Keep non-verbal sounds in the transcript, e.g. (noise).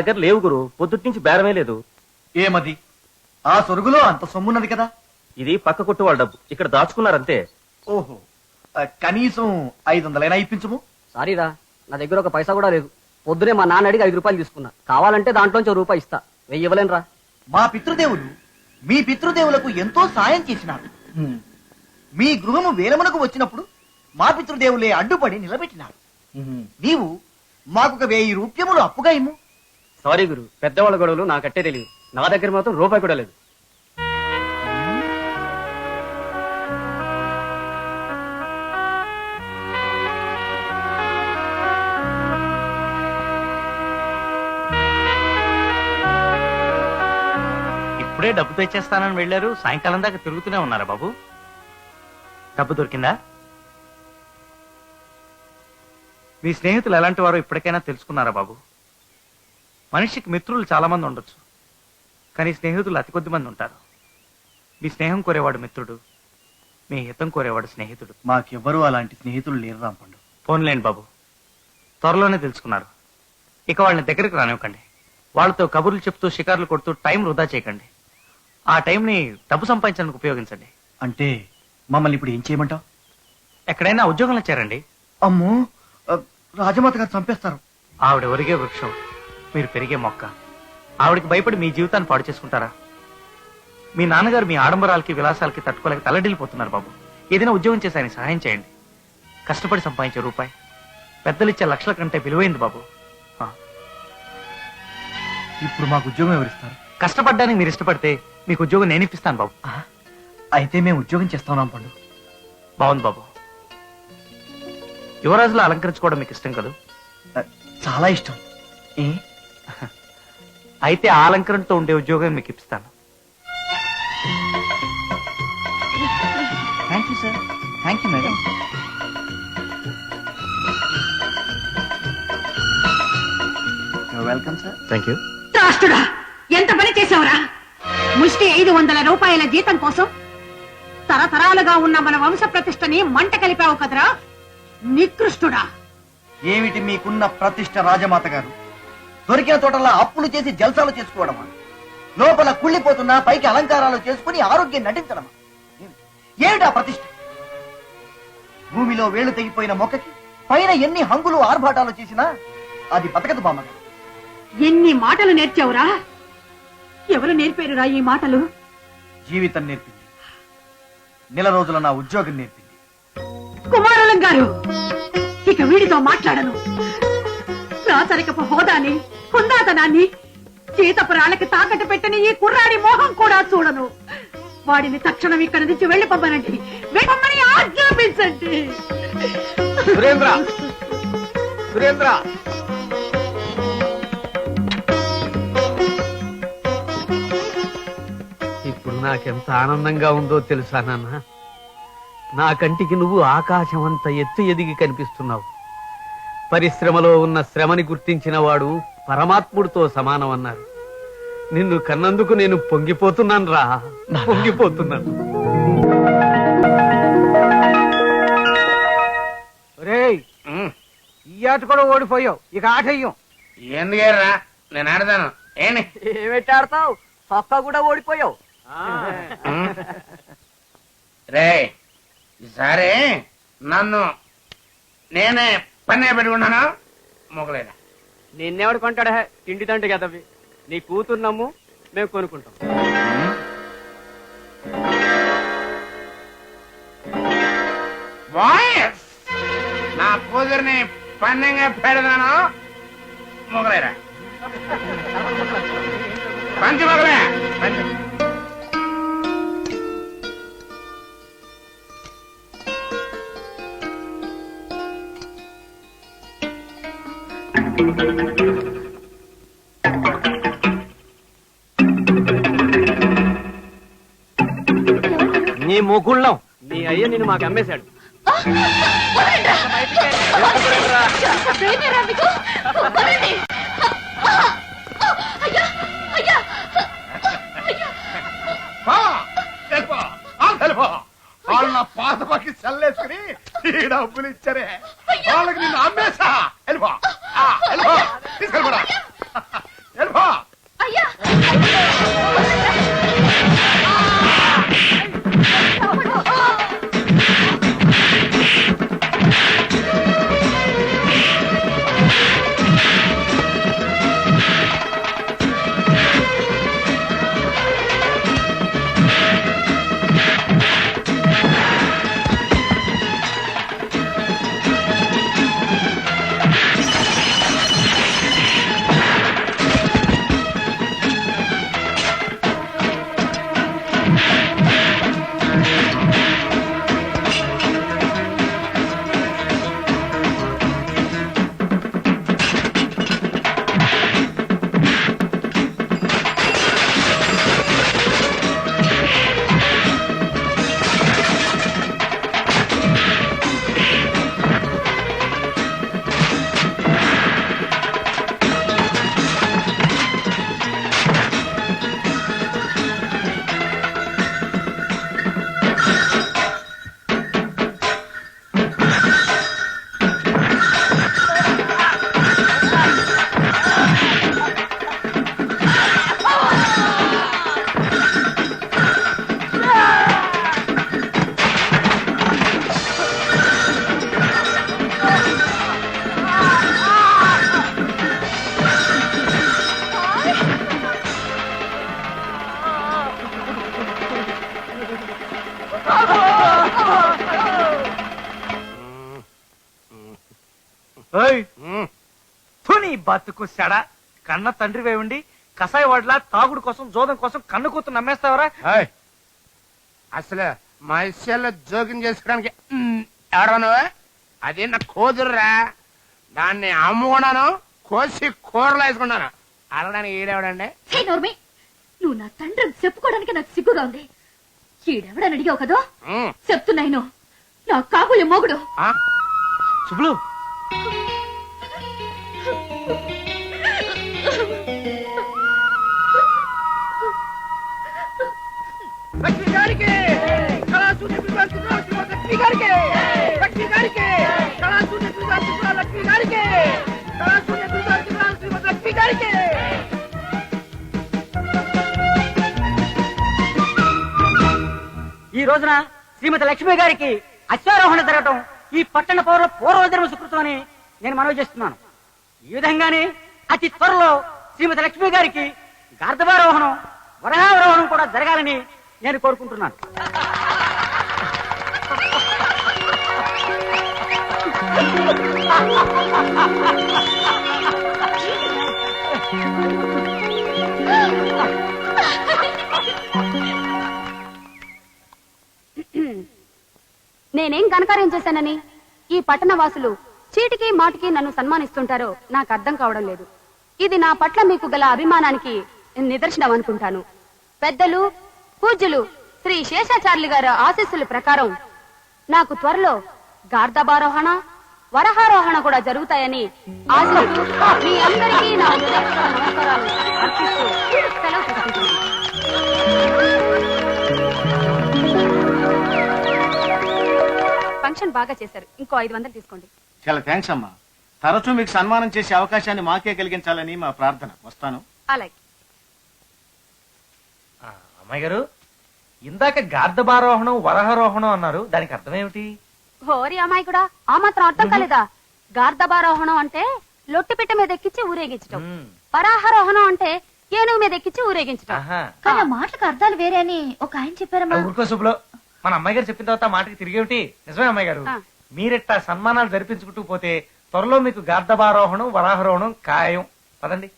దగ్గర లేవు గురు. పొద్దుటి నుంచి బేరమే లేదు. ఏమది ఆ సొరుగులో అంత సొమ్మున్నది కదా? ఇది పక్క కొట్టు వాళ్ళ డబ్బు. ఇక్కడ దాచుకున్నారంతే. ఓహో. ఆ, కనీసం ఐదు వందలైనా ఇప్పించము సారీరా నా దగ్గర ఒక పైసా కూడా లేదు. పొద్దునే మా నాన్న అడిగి ఐదు రూపాయలు తీసుకున్నా. కావాలంటే దాంట్లోంచి ఒక రూపాయి ఇస్తా. వెయ్యి ఇవ్వలేనురా. మా పితృదేవులు మీ పితృదేవులకు ఎంతో సాయం చేసినారు. మీ గృహము వేలమునకు వచ్చినప్పుడు మా పితృదేవులే అడ్డుపడి నిలబెట్టినారు. నీవు మాకొక వెయ్యి రూప్యములు అప్పుగా ఇమ్ము. సారీ గురు పెద్దవాళ్ళ గొడవలు నాకట్టే తెలియదు. నా దగ్గర మాత్రం రూపాయి కూడా లేదు. ఇప్పుడే డబ్బు తెచ్చేస్తానని వెళ్ళారు. సాయంకాలం దాకా తిరుగుతూనే ఉన్నారా బాబు? డబ్బు దొరికిందా? మీ స్నేహితులు ఎలాంటి వారో ఇప్పటికైనా తెలుసుకున్నారా బాబు? మనిషికి మిత్రులు చాలా మంది ఉండొచ్చు. కానీ స్నేహితులు అతి కొద్ది మంది ఉంటారు. మీ స్నేహం కోరేవాడు మిత్రుడు మీ హితం కోరేవాడు స్నేహితుడు. మాకెవ్వరూ అలాంటి స్నేహితులు లేరు రాంపండు. ఫోన్లేండి బాబు. త్వరలోనే తెలుసుకున్నారు. ఇక వాళ్ళని దగ్గరికి రానివ్వకండి. వాళ్ళతో కబుర్లు చెప్తూ షికార్లు కొడుతూ టైం వృధా చేయకండి. ఆ టైంని డబ్బు సంపాదించడానికి ఉపయోగించండి. అంటే మమ్మల్ని ఇప్పుడు ఏం చేయమంటావు? ఎక్కడైనా ఉద్యోగంలో చేరండి. అమ్మో రాజమాత గారు చంపేస్తారు. ఆవిడ ఒరిగే వృక్షం? మీరు పెరిగే మొక్క. ఆవిడకి భయపడి మీ జీవితాన్ని పాడు చేసుకుంటారా? మీ నాన్నగారు మీ ఆడంబరాలకి విలాసాలకి తట్టుకోలేక తల్లడిల్లిపోతున్నారు బాబు. ఏదైనా ఉద్యోగం చేసి ఆయన సహాయం చేయండి. కష్టపడి సంపాదించే రూపాయి. పెద్దలిచ్చే లక్షల కంటే విలువైంది బాబు. ఇప్పుడు మాకు ఉద్యోగం ఎవరిస్తారు? కష్టపడ్డానికి మీరు ఇష్టపడితే మీకు ఉద్యోగం నేను ఇప్పిస్తాను బాబు. అయితే మేము ఉద్యోగం చేస్తాం రాంపండు. బాగుంది బాబు. యువరాజులో అలంకరించుకోవడం మీకు ఇష్టం కదా? చాలా ఇష్టం. ఏ? అయితే ఆ అలంకరణతో ఉండే ఉద్యోగం మీకు ఇప్పిస్తాను. Thank you sir thank you madam welcome sir thank you ఎంత పని చేసావురా ముష్టి ఐదు వందల రూపాయల జీతం కోసం తరతరాలుగా ఉన్న మన వంశ ప్రతిష్టని మంట కలిపావు కదరా? నికృష్టుడా! ఏమిటి మీకున్న ప్రతిష్ట రాజమాత గారు? దొరికిన తోటలా అప్పులు చేసి జల్సాలు చేసుకోవడమా? లోపల కుళ్ళిపోతున్నా పైకి అలంకారాలు చేసుకుని ఆరోగ్యం నటించడమా? ఏమిటి? ప్రతిష్ట? భూమిలో వేళ్ళు తెగిపోయిన మొక్కకి పైన ఎన్ని హంగులు ఆర్భాటాలు చేసినా అది బతకదు బామ్మగారు. ఎన్ని మాటలు నేర్చావురా? ఎవరు నేర్పారురా ఈ మాటలు? జీవితం నేర్పింది. నెల రోజుల నా ఉద్యోగం నేర్పింది. కుమారులం గారు ఇక వీడితో మాట్లాడను. ఆచరికపు హోదాని హుందాతనాన్ని చేతపురాలకి తాకట్టు పెట్టని ఈ కుర్రాడి మోహం కూడా చూడను. వాడిని తక్షణం ఇక్కడ నుంచి వెళ్ళి పంపనండి వెళ్ళమని ఆజ్ఞాపించండి. సురేంద్ర! సురేంద్ర! ఇప్పుడు నాకెంత ఆనందంగా ఉందో తెలుసా నాన్న? నా కంటికి నువ్వు ఆకాశం అంత ఎత్తు ఎదిగి కనిపిస్తున్నావు. పరిశ్రమలో ఉన్న శ్రమని గుర్తించిన వాడు పరమాత్ముడితో సమానం అన్నారు నిన్ను కన్నందుకు నేను పొంగిపోతున్నాను రా. పొంగిపోతున్నాను. రేయ్ ఈ ఆట కూడా ఓడిపోయావు. ఇక ఆట అయ్యం ఎందుకేరా నేను ఆడతాను. ఏంటి ఏమిటి ఆడతావు? సొక్క కూడా ఓడిపోయావు. రే ఈసారి నన్ను నేనే పన్నే పెట్టుకున్నాను మొగలేదా నిన్నెవడు కొంటాడా? తిండి తండ్రి కదవి నీ కూతురు నమ్ము మేము కొనుక్కుంటాం. వాయిస్ నా కూతురిని పన్నెంగా పెడతాను మొగలేరా? పంచి మొగలే. పంచి నీ ముగుళ్ళం. నీ అయ్య నిన్ను మాకు అమ్మేశాడు. వాళ్ళు నా పాత పక్కి చల్లేసుకుని ఈ డబ్బులు ఇచ్చారే. వాళ్ళకి నిన్ను అమ్మేసా కూడా తుని బతుకు సెడ. కన్న తండ్రి వేయండి కసాయి వాడ్లా తాగుడు కోసం జోదం కోసం కన్ను కూతురు నమ్మేస్తావరా? అసలు మా విషయాల్లో జోక్యం చేసుకోవడానికి ఉమ్, ఎవరా నువ్వు అది నా కూతురురా. దాన్ని అమ్ముకున్నాను కోసి కూరలో వేసుకున్నాను. అడగడానికి ఈడేవడండి? నువ్వు నా తండ్రిని చెప్పుకోవడానికి నాకు సిగ్గుగా ఉంది. ఈడెవడని అడిగావు కదా? చెప్తున్నాయిను నా కాబోయే మొగుడు. ఆ? రోజున శ్రీమతి లక్ష్మి గారికి అశ్వారోహణ జరగటం ఈ పట్టణ పౌరుల పూర్వజన్మ సుకృతం అని నేను మనవి చేస్తున్నాను. ఈ విధంగానే అతి త్వరలో శ్రీమతి లక్ష్మి గారికి గార్ధవారోహణం వరహారోహణం కూడా జరగాలని నేను కోరుకుంటున్నాను. (laughs) నేనేం ఘనకార్యం చేశానని ఈ పట్టణ వాసులు చీటికి మాటికి నన్ను సన్మానిస్తుంటారో నాకు అర్థం కావడం లేదు. ఇది నా పట్ల మీకు గల అభిమానానికి నిదర్శనం అనుకుంటాను. పెద్దలు పూజ్యులు శ్రీ శేషాచార్యులు గారి ఆశీస్సుల ప్రకారం నాకు త్వరలో గార్ధబారోహణ వరహారోహణ కూడా జరుగుతాయని ఆశిస్తూ మీ అందరికీ నా నమస్కారాలు అర్పిస్తూ సెలవు ఫంక్షన్ బాగా చేశారు. ఇంకో ఐదు వందలు తీసుకోండి. చాలా థ్యాంక్స్ అమ్మా. తరచూ మీకు సన్మానం చేసే అవకాశాన్ని మాకే కలిగించాలని మా ప్రార్థన. వస్తాను. అలాగే. ఆ, అమ్మాయి గారు ఇందాక గార్ధబారోహణం వరహారోహణం అన్నారు. దానికి అర్థం ఏమిటి హోరి అమ్మాయి కూడా ఆ మాత్రం అర్థం కాలేదా? గార్ధబారోహణం అంటే లొట్టిపిట్ట మీద ఎక్కించి ఊరేగించటం. మ్మ్. పరాహారోహణం అంటే ఏనుగు మీద ఎక్కించి ఊరేగించటం. ఆహా. కానీ ఆ మాటలకు అర్థాలు వేరే అని ఒక ఆయన చెప్పారమ్మా. ఊరుకో శుభ్లో మన అమ్మాయి గారు చెప్పిన తర్వాత మాటకి తిరిగేమిటి? నిజమే అమ్మాయి గారు. మీరెట్టా సన్మానాలు జరిపించుకుంటూ పోతే త్వరలో మీకు గార్ధబారోహణం వరాహరోహణం ఖాయం. పదండి.